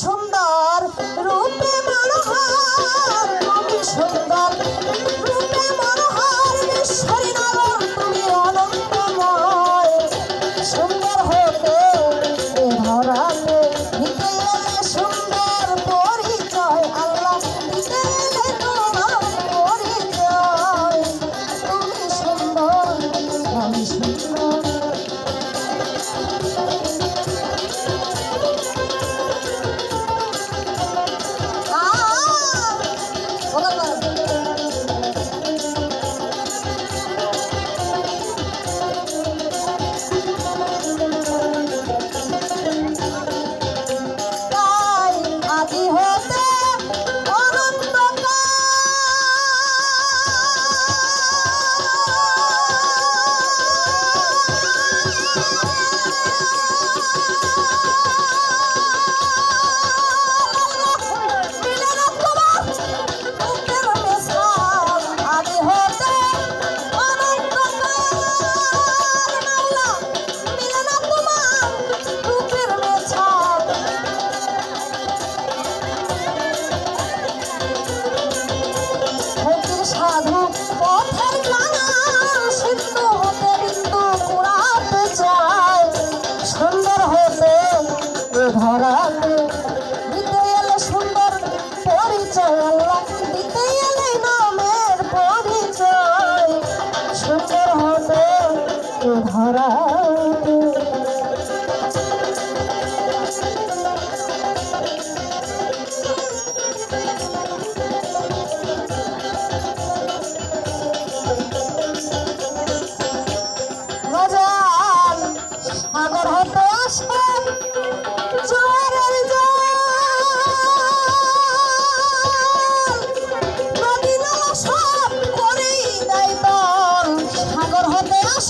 সুন্দর রূপে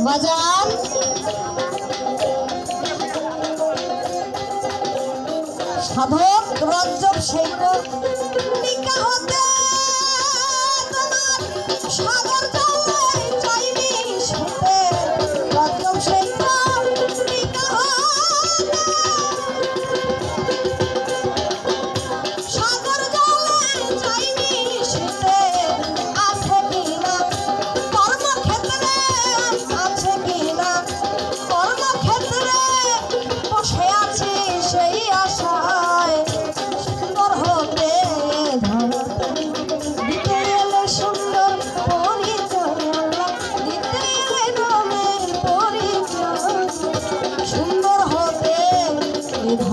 বাজার সাধক রঞ্জক সৈন্য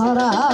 সারা